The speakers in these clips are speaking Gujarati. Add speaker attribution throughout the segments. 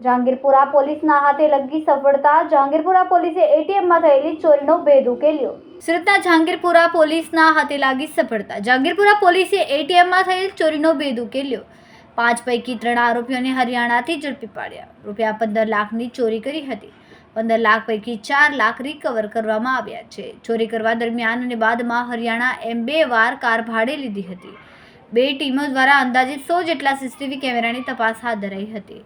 Speaker 1: જહાંગીરપુરા પોલીસના હાથે લગી સફળતા. જહાંગીરપુરા પોલીસે એટીએમમાં થયેલી ચોરીનો ભેદ ઉકેલ્યો. સુરતના જહાંગીરપુરા પોલીસના હાથે લાગી સફળતા. જહાંગીરપુરા પોલીસે એટીએમમાં થયેલ ચોરીનો ભેદ ઉકેલ્યો. પાંચ પૈકી ત્રણ આરોપીઓને હરિયાણાથી ઝડપી પાડ્યા. રૂપિયા પંદર લાખની ચોરી કરી હતી. પંદર લાખ પૈકી ચાર લાખ રિકવર કરવામાં આવ્યા છે. ચોરી કરવા દરમિયાન અને બાદમાં હરિયાણા એમ બે વાર કાર ભાડે લીધી હતી. બે ટીમો દ્વારા અંદાજે સો જેટલા સીસીટીવી કેમેરાની તપાસ હાથ ધરાઈ હતી.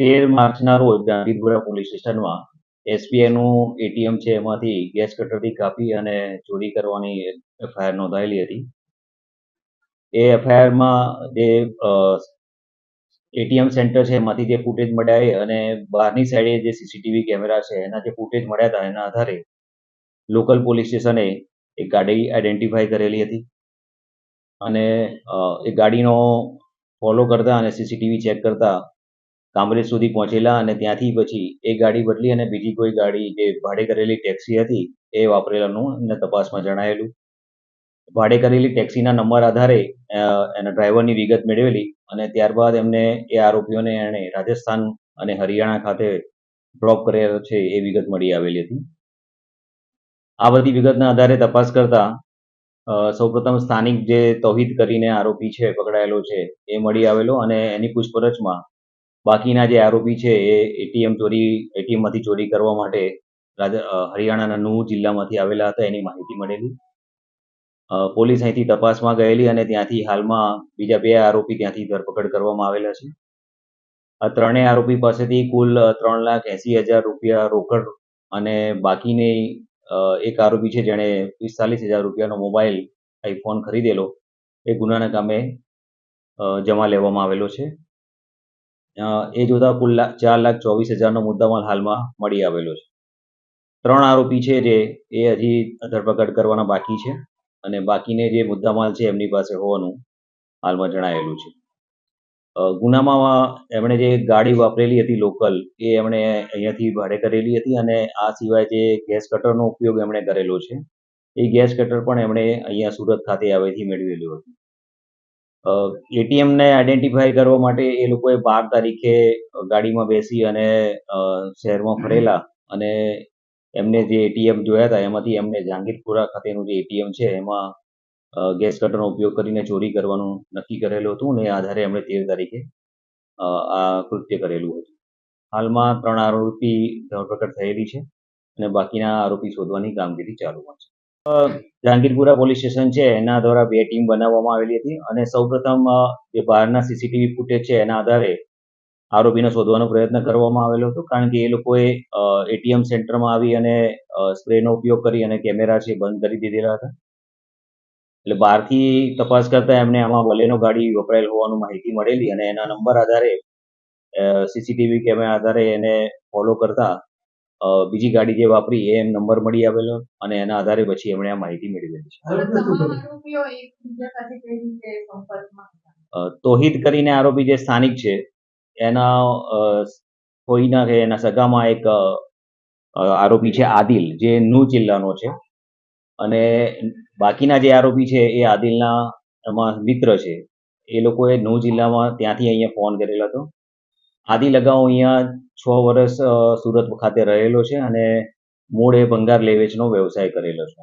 Speaker 2: તેર માર્ચના રોજ ગાંધીપુરા પોલીસ સ્ટેશનમાં એસબીઆઈ નું એટીએમ છે એમાંથી ગેસ કટરથી કાપી અને ચોરી કરવાની એફઆઈઆર નોંધાયેલી હતી. એ એફઆઈઆરમાં જે એટીએમ સેન્ટર છે, એમાંથી જે ફૂટેજ મળ્યા એ અને બહારની સાઈડે જે સીસીટીવી કેમેરા છે, એના જે ફૂટેજ મળ્યા હતા, એના આધારે લોકલ પોલીસ સ્ટેશને એક ગાડી આઈડેન્ટિફાઈ કરેલી હતી. અને એ ગાડીનો ફોલો કરતા અને સીસીટીવી ચેક કરતા કામરેજ સુધી પહોંચેલા અને ત્યાંથી પછી એ ગાડી બદલી અને બીજી કોઈ ગાડી જે ભાડે કરેલી ટેક્સી હતી, એ વાપરેલાનું એમને તપાસમાં જણાયેલું. ભાડે કરેલી ટેક્સીના નંબર આધારે એના ડ્રાઈવરની વિગત મેળવેલી અને ત્યારબાદ એમને એ આરોપીઓને એણે રાજસ્થાન અને હરિયાણા ખાતે ડ્રોપ કરેલો છે એ વિગત મળી આવેલી હતી. આ બધી વિગતના આધારે તપાસ કરતા સૌપ્રથમ સ્થાનિક જે તૌહિદ કરીને આરોપી છે, પકડાયેલો છે, એ મળી આવેલો અને એની પૂછપરછમાં બાકીના જે આરોપી છે એ એટીએમ ચોરી, એટીએમમાંથી ચોરી કરવા માટે હરિયાણાના નુહ જિલ્લામાંથી આવેલા હતા, એની માહિતી મળેલી. પોલીસ અહીંથી તપાસમાં ગયેલી અને ત્યાંથી હાલમાં બીજા બે આરોપી ત્યાંથી ધરપકડ કરવામાં આવેલા છે. આ ત્રણેય આરોપી પાસેથી કુલ ત્રણ લાખ એસી હજાર રૂપિયા રોકડ અને બાકીની એક આરોપી છે જેણે પિસ્તાલીસ હજાર રૂપિયાનો મોબાઈલ આઈફોન ખરીદેલો, એ ગુનાના કામે જમા લેવામાં આવેલો છે. એ જોતા કુલ ચાર લાખ ચોવીસ હજારનો મુદ્દામાલ હાલમાં મળી આવેલો છે. ત્રણ આરોપી છે જે એ હજી ધરપકડ કરવાના બાકી છે. અને બાકીને જે મુદ્દામાલ છે એમની પાસે હોવાનું હાલમાં જણાયેલું છે. ગુનામાં એમણે જે ગાડી વાપરેલી હતી લોકલ, એ એમણે અહીંયાથી ભાડે કરેલી હતી અને આ સિવાય જે ગેસ કટરનો ઉપયોગ એમણે કરેલો છે, એ ગેસ કટર પણ એમણે અહીંયા સુરત ખાતે આવેથી મેળવેલું હતું. એટીએમને આઈડેન્ટિફાય કરવા માટે એ લોકોએ બાર તારીખે ગાડીમાં બેસી અને શહેરમાં ફરેલા અને એમને જે એટીએમ જોયા હતા, એમાંથી એમને જહાંગીરપુરા ખાતેનું જે એટીએમ છે, એમાં ગેસ કટરનો ઉપયોગ કરીને ચોરી કરવાનું નક્કી કરેલું હતું ને આધારે એમણે તેર તારીખે આ કૃત્ય કરેલું હતું. હાલમાં ત્રણ આરોપી ધરપકડ થયેલી છે અને બાકીના આરોપી શોધવાની કામગીરી ચાલુમાં છે. જહાંગીરપુરા પોલીસ સ્ટેશન છે, એના દ્વારા બે ટીમ બનાવવામાં આવેલી હતી અને સૌપ્રથમ જે બહારના સીસીટીવી ફૂટેજ છે એના આધારે આરોપીને શોધવાનો પ્રયત્ન કરવામાં આવેલો હતો કારણ કે એ લોકોએ એટીએમ સેન્ટરમાં આવી અને સ્પ્રેનો ઉપયોગ કરી અને કેમેરા છે બંધ કરી દીધેલા હતા. એટલે બહારથી તપાસ કરતા એમને આમાં બલેનો ગાડી વપરાયેલ હોવાનું માહિતી મળેલી અને એના નંબર આધારે સીસીટીવી કેમેરા આધારે એને ફોલો કરતા બીજી ગાડી જે વાપરી એ નંબર મળી આવેલો અને એના આધારે પછી એમણે આ માહિતી મેળવેલી છે.
Speaker 3: આરોપીઓ શું કરે
Speaker 4: આરોપીઓ એકબીજા સાથે કઈ રીતે સંપર્કમાં હતા?
Speaker 2: અ, તોહિદ કરીને આરોપી જે સ્થાનિક છે એના કોઈના કે એના સગામાં એક આરોપી છે આદિલ, જે નૂ જિલ્લાનો છે. અને બાકીના જે આરોપી છે એ આદિલના એમાં મિત્ર છે. એ લોકોએ નૂ જિલ્લામાં ત્યાંથી અહીંયા ફોન કરેલો હતો. આદિલ અગાઉ અહીંયા છ વર્ષ સુરત ખાતે રહેલો છે અને મૂળ એ ભંગાર લેવેચનો વ્યવસાય કરેલો છે.